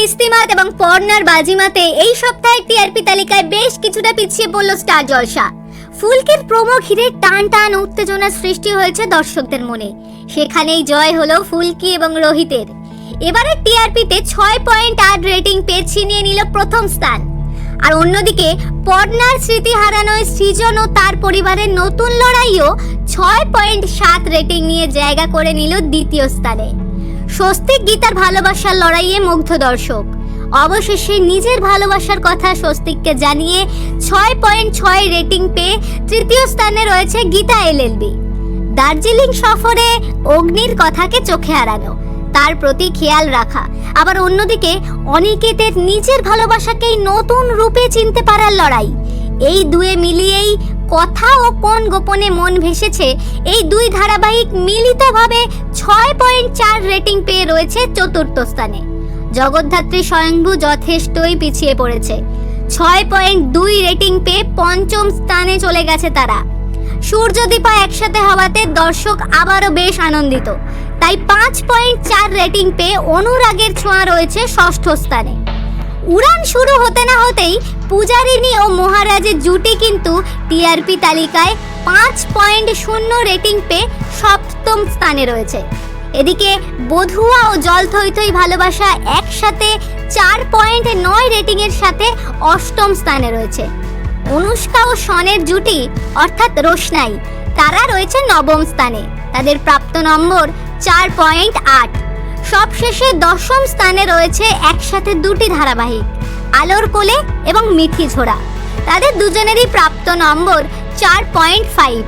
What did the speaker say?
কিস্তিমাত এবং পর্নার বাজিমাতে এই সপ্তাহের টিআরপি তালিকায় বেশ কিছুটা পিছিয়ে পড়ল স্টার জলসা। ফুলকের প্রোমো ঘিরে টান টান উত্তেজনার সৃষ্টি হয়েছে দর্শকদের মনে। সেখানেই জয় হলো ফুলকি এবং রোহিতের। এবারে টিআরপিতে ছয় পয়েন্ট আট রেটিং পেয়ে ছিনিয়ে নিল প্রথম স্থান। আর অন্যদিকে, পর্নার স্মৃতি হারানোয় সৃজন ও তার পরিবারের নতুন লড়াইও ছয় পয়েন্ট সাত রেটিং নিয়ে জায়গা করে নিল দ্বিতীয় স্থানে। স্বস্তিক গীতার ভালোবাসার লড়াইয়ে মুগ্ধ দর্শক। অবশেষে নিজের ভালোবাসার কথা স্বস্তিককে জানিয়ে ছয় পয়েন্ট ছয় রেটিং পেয়ে তৃতীয় স্থানে রয়েছে গীতা এলএলবি দার্জিলিং সফরে অগ্নির কথাকে চোখে হারানো তার প্রতি খেয়াল রাখা। আবার অন্যদিকে, অনিকেতের নিজের ভালোবাসাকেই নতুন রূপে চিনতে পারার লড়াই। এই দুয়ে মিলিয়েই কথা ও কোন গোপনে মন ভেসেছে, এই দুই ধারাবাহিক মিলিতভাবে ছয় পয়েন্ট চার রেটিং পেয়ে রয়েছে চতুর্থ স্থানে। জগদ্ধাত্রী স্বয়ংভু যথেষ্টই পিছিয়ে পড়েছে। ছয় পয়েন্ট দুই রেটিং পেয়ে পঞ্চম স্থানে চলে গেছে তারা। সূর্যদীপা একসাথে হওয়াতে দর্শক আবারও বেশ আনন্দিত। তাই পাঁচ পয়েন্ট চার রেটিং পেয়ে অনুরাগের ছোঁয়া রয়েছে ষষ্ঠ স্থানে। উড়ান শুরু হতে না হতেই পূজারিনী ও মহারাজের জুটি কিন্তু টিআরপি তালিকায় পাঁচ পয়েন্ট শূন্য রেটিং পেয়ে সপ্তম স্থানে রয়েছে। এদিকে বধুয়া ও জল থই থই ভালোবাসা একসাথে চার পয়েন্ট নয় রেটিংয়ের সাথে অষ্টম স্থানে রয়েছে। অনুষ্কা ও সনের জুটি, অর্থাৎ রোশনাই, তারা রয়েছে নবম স্থানে। তাদের প্রাপ্ত নম্বর চার পয়েন্ট আট। সবশেষে দশম স্থানে রয়েছে একসাথে দুটি ধারাবাহিক, আলোর কোলে এবং মিথি ঝোড়া। তাদের দুজনেরই প্রাপ্ত নম্বর চার পয়েন্ট ফাইভ।